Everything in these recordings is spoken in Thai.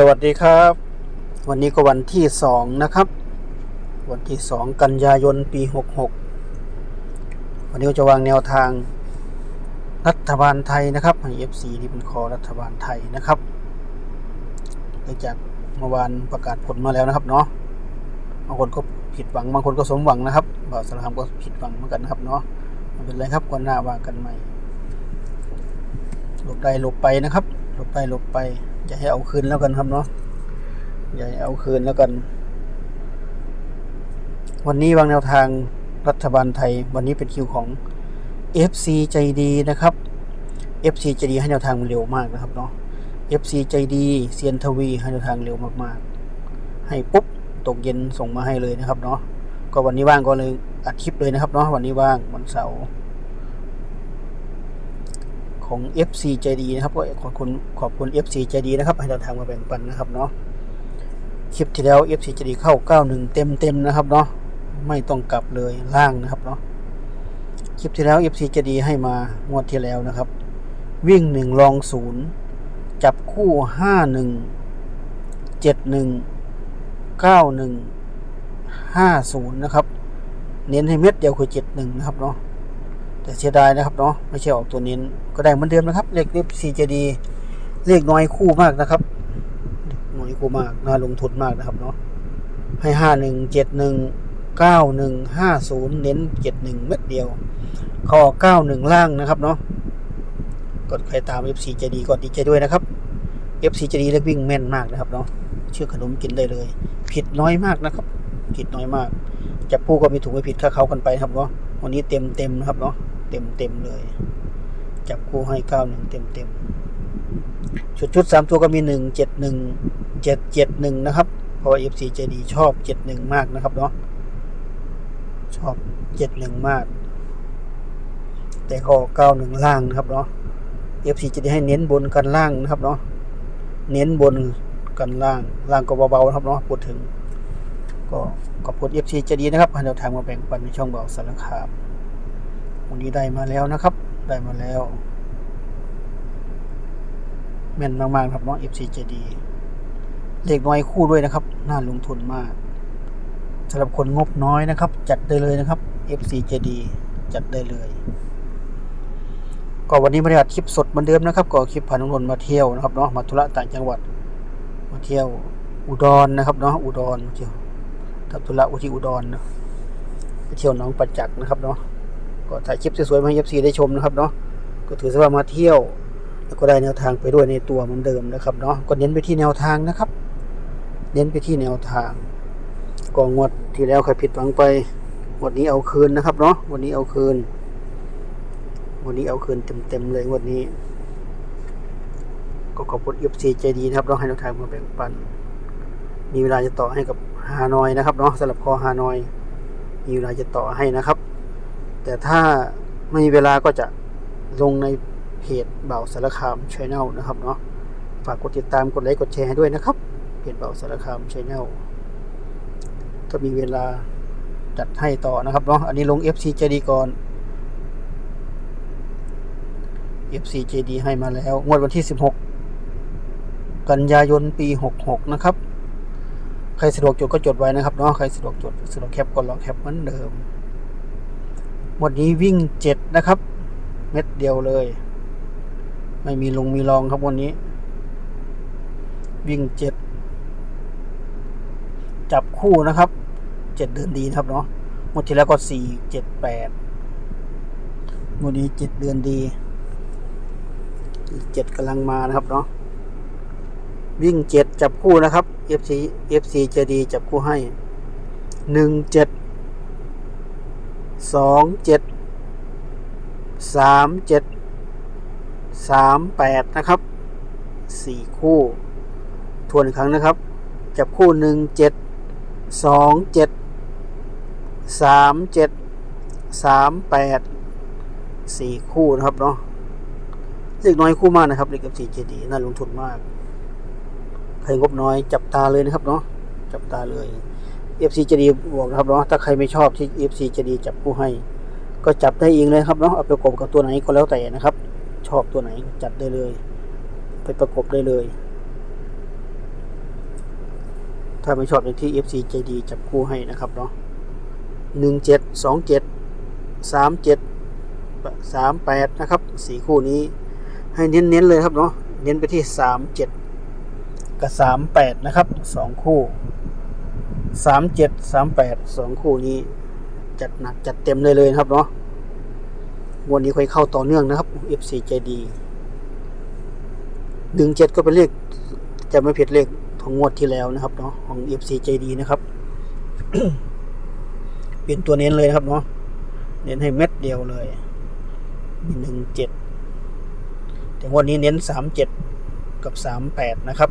สวัสดีครับ วันนี้ก็วันที่สองนะครับ วันที่สองกันยายนปีหกหกวันนี้จะวางแนวทางรัฐบาลไทยนะครับให้ FC ที่เป็นคอรัฐบาลไทยนะครับหลังจากเมื่อวานประกาศผลมาแล้วนะครับเนาะบางคนก็ผิดหวังบางคนก็สมหวังนะครับบ่าวสารคามก็ผิดหวังเหมือนกันนะครับเนาะไม่เป็นไรครับก่อนหน้าวางกันใหม่หลบได้หลบไปนะครับหลบได้หลบไป อย่าให้เอาคืนแล้วกันครับเนาะอย่าให้เอาคืนแล้วกัน วันนี้วางแนวทางรัฐบาลไทย วันนี้เป็นคิวของ FC ใจดีนะครับ FC ใจดีให้แนวทางเร็วมากนะครับเนาะ FC ใจดีเซียนทวีให้แนวทางเร็วมากๆ ให้ปุ๊บตกเย็นส่งมาให้เลยนะครับเนาะก็วันนี้ว่างก็เลยอัดคลิปเลยนะครับเนาะวันนี้ว่างวันเสาร์ ของ FC ใจดีนะครับก็ขอบคุณขอบคุณ FC ใจดีนะครับ ให้แนวทางมาแบ่งปันนะครับเนาะคลิปที่แล้ว FC ใจดีเข้า 91 เต็มเต็มๆนะครับเนาะไม่ต้องกลับเลยล่างนะครับเนาะคลิปที่แล้ว FC ใจดีให้มางวดที่แล้วนะครับ วิ่งหนึ่งลองศูนย์จับคู่ห้าหนึ่งเจ็ดหนึ่งเก้าหนึ่งห้าศูนย์นะครับ เน้นให้เม็ดเดียวคือเจ็ดหนึ่งนะครับเนาะ แต่เสียดายนะครับเนาะไม่ใช่ออกตัวเน้นก็ได้เหมือนเดิมนะครับเลขเลขซีเจดีเลขน้อยคู่มากนะครับน้อยคู่มากน่าลงทุนมากนะครับเนาะให้ห้าหนึ่งเจ็ดหนึ่งเก้าหนึ่งห้าศูนย์เน้นเจ็ดหนึ่งเม็ดเดียวคอเก้าหนึ่งล่างนะครับเนาะกดใครตาม FC ใจดีก็ดีใจด้วยนะครับ FC ใจดีเล็กวิ่งแม่นมากนะครับเนาะเชื่อขนมกินได้เลย ผิดน้อยมากนะครับ ผิดน้อยมากจับผู้ก็มีถูกไม่ผิดค่าเขากันไปครับเนาะวันนี้เต็มเต็มนะครับเนาะ เต็มเต็มเลย จับคู่ให้เก้าหนึ่งเต็มเต็มชุดชุดสามตัวก็มีหนึ่งเจ็ดหนึ่งเจ็ดเจ็ดหนึ่งนะครับ เพราะว่า FC ใจดีชอบเจ็ดหนึ่งมากนะครับเนาะชอบเจ็ดหนึ่งมาก แต่ก็เก้าหนึ่งล่างนะครับเนาะ FC จะได้ให้เน้นบนกันล่างนะครับเนาะเน้นบนกันล่างล่างก็เบาๆนะครับเนาะพูดถึง ก็ขอบคุณ FC จะดีนะครับให้เราทางมาแบ่งปันในช่องเบาสารคาม วันนี้ได้มาแล้วนะครับ ได้มาแล้วแม่นมากๆครับเนาะ FC จะดีเลขน้อยคู่ด้วยนะครับ น่าลงทุนมากสำหรับคนงบน้อยนะครับ จัดได้เลยนะครับ FC จะดีจัดได้เลย ก็วันนี้ไม่ได้อัดคลิปสดเหมือนเดิมนะครับ ก็คลิปพานุนนมาเที่ยวนะครับเนาะมาธุระต่างจังหวัด มาเที่ยวอุดรนะครับเนาะอุดรมาเที่ยวทำธุระอุที่อุดรเนาะไปเที่ยวหนองประจักษ์นะครับเนาะ ก็ถ่ายคลิปสวยๆมาให้เอฟซีได้ชมนะครับเนาะก็ถือซะว่ามาเที่ยวแล้วก็ได้แนวทางไปด้วยในตัวเหมือนเดิมนะครับเนาะก็เน้นไปที่แนวทางนะครับ เน้นไปที่แนวทางก็งวดที่แล้วใครผิดหวังไปงวดนี้เอาคืนนะครับเนาะวันนี้เอาคืนวันนี้เอาคืนเต็มๆเลยวันนี้ ก็ขอบคุณเอฟซีใจดีนะครับเราให้แนวทางมาแบ่งปัน มีเวลาจะต่อให้กับฮานอยนะครับเนาะสำหรับคอฮานอยมีเวลาจะต่อให้นะครับ แต่ถ้าไม่มีเวลาก็จะลงในเพจเบาสารคามชแนลนะครับเนาะฝากกดติดตามกดไลค์กดแชร์ให้ด้วยนะครับเพจเบาสารคามชแนลถ้ามีเวลาจัดให้ต่อนะครับเนาะอันนี้ลง FC ใจดีก่อน FCJD ให้มาแล้ว งวดวันที่ 16 กันยายนปี 66 นะครับ ใครสะดวกจดก็จดไว้นะครับเนาะใครสะดวกจดสะดวกแคปก็ลองแคปเหมือนเดิม วันนี้วิ่ง7นะครับ เม็ดเดียวเลย ไม่มีลงมีรองครับวันนี้ วิ่ง7จับคู่นะครับ7เดือนดีนะครับเนาะงวดที่แล้วก็4 7 8วันนี้7เดือนดีเจ็ดกำลังมานะครับเนาะวิ่งเจ็ดจับคู่นะครับ FC FC จะดีจับคู่ให้หนึ่งเจ็ด สองเจ็ดสามเจ็ดสามแปดนะครับสี่คู่ทวนอีกครั้งนะครับ จับคู่หนึ่งเจ็ดสองเจ็ดสามเจ็ดสามแปดสี่คู่นะครับเนาะเลขน้อยคู่มากนะครับเลข FC เจดีน่าลงทุนมาก ใครงบน้อยจับตาเลยนะครับเนาะจับตาเลย FC เจดีบอกนะครับเนาะถ้าใครไม่ชอบที่ FC เจดีจับคู่ให้ ก็จับได้เองเลยครับเนาะเอาไปประกบกับตัวไหนก็แล้วแต่นะครับ ชอบตัวไหนจัดได้เลย ไปประกบได้เลย ถ้าไม่ชอบอย่างที่ FC ใจดีจับคู่ให้นะครับเนาะหนึ่งเจ็ดสองเจ็ดสามเจ็ดสามแปดนะครับสี่คู่นี้ ให้เน้นๆเลยครับเนาะเน้นไปที่สามเจ็ดกับสามแปดนะครับสองคู่ สามเจ็ดสามแปดสองคู่นี้ จัดหนักจัดเต็มเลยเลยนะครับเนาะวันนี้ค่อยเข้าต่อเนื่องนะครับ FC ใจดีหนึ่งเจ็ดก็เป็นเลขจะไม่ผิดเลขของงวดที่แล้วนะครับเนาะของ FC ใจดีนะครับเป็นตัวเน้นเลยนะครับเนาะเน้นให้เม็ดเดียวเลย มีหนึ่งเจ็ดแต่งวันนี้เน้นสามเจ็ดกับสามแปดนะครับ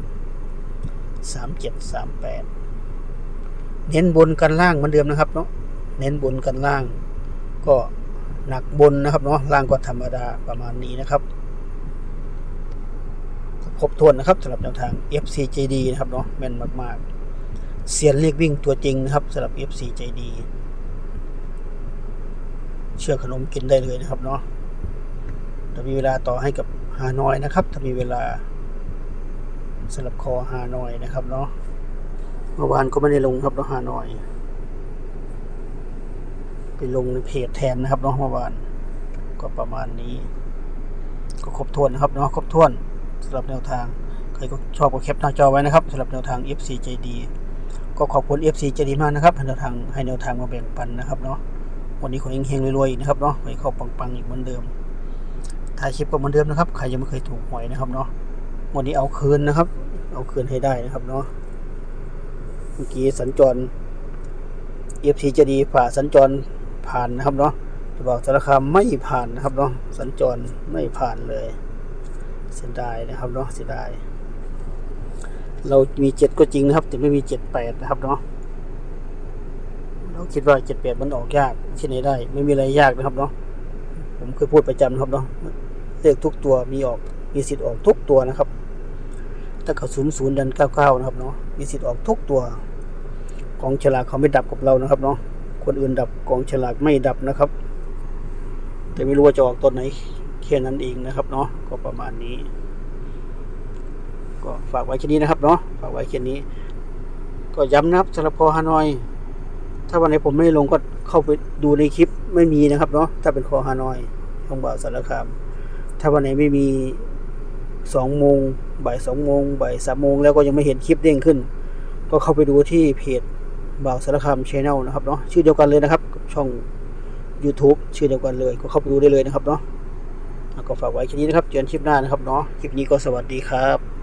สามเจ็ดสามแปด เน้นบนกันล่างเหมือนเดิมนะครับเนาะเน้นบนกันล่าง ก็หนักบนนะครับเนาะล่างก็ธรรมดาประมาณนี้นะครับครบถ้วนนะครับสำหรับแนวทาง FCJD นะครับเนาะแม่นมากๆเซียนเรียกวิ่งตัวจริงนะครับสำหรับ FCJD เชื่อขนมกินได้เลยนะครับเนาะถ้ามีเวลาต่อให้กับฮานอยนะครับ ถ้ามีเวลาสำหรับคอฮานอยนะครับเนาะ เมื่อวานก็ไม่ได้ลงครับเนาะฮานอย ไปลงในเพจแทนนะครับเนาะเมื่อวานก็ประมาณนี้ ก็ครบถ้วนนะครับเนาะครบถ้วนสำหรับแนวทางใครก็ชอบก็แคปหน้าจอไว้นะครับสำหรับแนวทาง FC ใจดีก็ขอบคุณ FC ใจดีมากนะครับให้แนวทางให้แนวทางมาแบ่งปันนะครับเนาะวันนี้ขอเฮงๆรวยๆนะครับเนาะขอให้เข้าปังๆอีกเหมือนเดิมถ่ายคลิปก็เหมือนเดิมนะครับใครยังไม่เคยถูกหวยนะครับเนาะวันนี้เอาคืนนะครับ เอาคืนให้ได้นะครับเนาะ เมื่อกี้สัญจร FC ใจะดีผ่าสัญจรผ่านนะครับเนาะจะบอกสารคามไม่ผ่านนะครับเนาะสัญจรไม่ผ่านเลยเสียดายนะครับเนาะเสียดาย เรามีเจ็ดก็จริงนะครับ แต่ไม่มีเจ็ดแปดนะครับเนาะเราคิดว่าเจ็ดแปดมันออกยากที่ไหนได้ ไม่มีอะไรยากนะครับเนาะผมเคยพูดประจำนะครับเนาะเลขทุกตัวมีออกมีสิทธิ์ออกทุกตัวนะครับถ้าเขาศูนย์ศูนย์ดันเก้าเก้านะครับเนาะ มีสิทธิ์ออกทุกตัวกองฉลากเขาไม่ดับกับเรานะครับเนาะคนอื่นดับกองฉลากไม่ดับนะครับ แต่ไม่รู้ว่าจะออกตัวไหนแค่นั้นเองนะครับเนาะก็ประมาณนี้ ก็ฝากไว้แค่นี้นะครับเนาะฝากไว้แค่นี้ ก็ย้ำนะครับสำหรับพอฮานอย ถ้าวันไหนผมไม่ลงก็เข้าไปดูในคลิปไม่มีนะครับเนาะถ้าเป็นคอฮานอยของบ่าวสารคาม ถ้าวันไหนไม่มี สองโมงบ่ายสองโมงบ่ายสามโมงแล้วก็ยังไม่เห็นคลิปเด้งขึ้น ก็เข้าไปดูที่เพจบ่าวสารคามชแนลนะครับเนาะชื่อเดียวกันเลยนะครับกับช่อง YouTube ชื่อเดียวกันเลยก็เข้าไปดูได้เลยนะครับเนาะก็ฝากไว้แค่นี้นะครับเจอกันคลิปหน้านะครับเนาะคลิปนี้ก็สวัสดีครับ